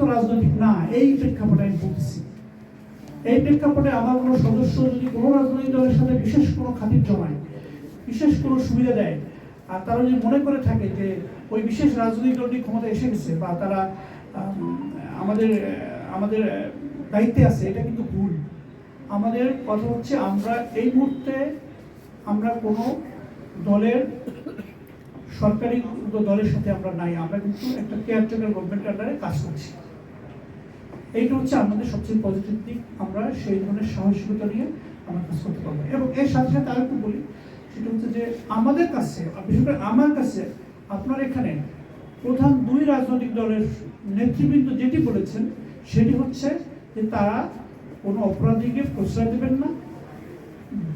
তো রাজনৈতিক। না, এই প্রেক্ষাপটে আমি বলতেছি। এই প্রেক্ষাপটে আমার কোনো সদস্য যদি কোনো রাজনৈতিক দলের সাথে বিশেষ কোনো খাতির জমায়, বিশেষ কোনো সুবিধা দেয়, আর তারা যদি মনে করে থাকে যে ওই বিশেষ রাজনৈতিক দলটি ক্ষমতা এসে গেছে বা তারা আমাদের আমাদের দায়িত্বে আছে, এটা কিন্তু ভুল। আমাদের কথা হচ্ছে আমরা এই মুহূর্তে আমরা কোনো দলের, সরকারি দলের সাথে আমরা নাই, আমরা কিন্তু একটা কেয়ারটেকার গভর্নমেন্ট আন্ডারে কাজ করছি। এইটা হচ্ছে আমাদের সবচেয়ে পজিটিভ দিক। আমরা সেই ধরনের সাহসিকতা নিয়ে আমরা কাজ করতে পারব। এবং এর সাথে সাথে আরেকটু বলি, সেটা হচ্ছে যে আমাদের কাছে বিশেষ করে আমার কাছে, আপনার এখানে প্রধান দুই রাজনৈতিক দলের নেতৃবৃন্দ যেটি বলেছেন, সেটি হচ্ছে যে তারা কোনো অপরাধীকে প্রশ্রয় দেবেন না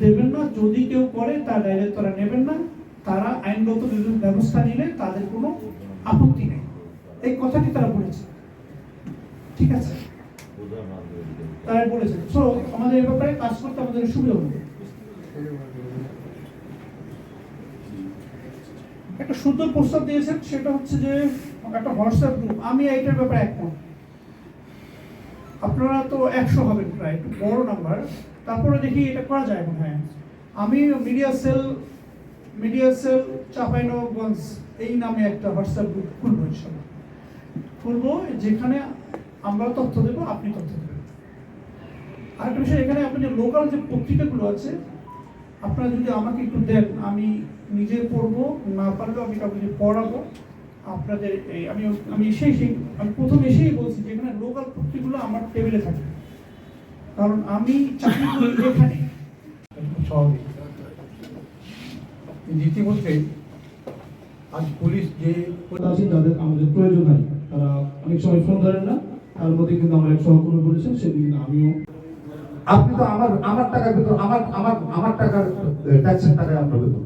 দেবেন না, যদি কেউ করে তার দায়িত্ব তারা নেবেন না, তারা আইনগত ব্যবস্থা নিলে তাদের কোনো আপত্তি নেই। এই কথাটি তারা বলেছে ঠিক আছে? তারা বলেছে। সো আমাদের এই ব্যাপারে কাজ করতে আমাদের সুবিধা হবে। একটা সুন্দর প্রস্তাব দিয়েছেন, সেটা হচ্ছে যে, একটা হোয়াটসঅ্যাপ গ্রুপ আমি এইটার ব্যাপারে একমত। আপনারা তো একশো হবেন প্রায়, একটু বড় নাম্বার তারপরে দেখি এটা করা যায় মনে হয়। আমি media cell media cell Chapainganj এই নামে একটা হোয়াটসঅ্যাপ গ্রুপ খুলবো খুলবো, যেখানে আমরা তথ্য দেবো আপনি তথ্য দেবেন। আরেকটা বিষয় এখানে আপনি যে লোকাল যে পত্রিকাগুলো আছে আপনারা যদি আমাকে একটু দেন আমি নিজে পড়ব না পারলেও আমি কাউকে যে পড়াবো আপনাদের এই আমি আমি এসেই সেই আমি প্রথম এসেই বলছি যে এখানে লোকাল পত্রিকাগুলো আমার টেবিলে থাকে। কারণ আমি চাকরি করি এখানে। স্বাভাবিক। আজ পুলিশ যে আছেন যাদের আমাদের প্রয়োজন হয় তারা অনেক সময় ফোন ধরেন না। তার মধ্যে কিন্তু আমার এক সহকর্মী বলেছেন সেদিন আমিও আপনি তো আমার আমার টাকার ভিতর, আমার আমার আমার টাকার ট্যাক্সের টাকায় আপনার বেতন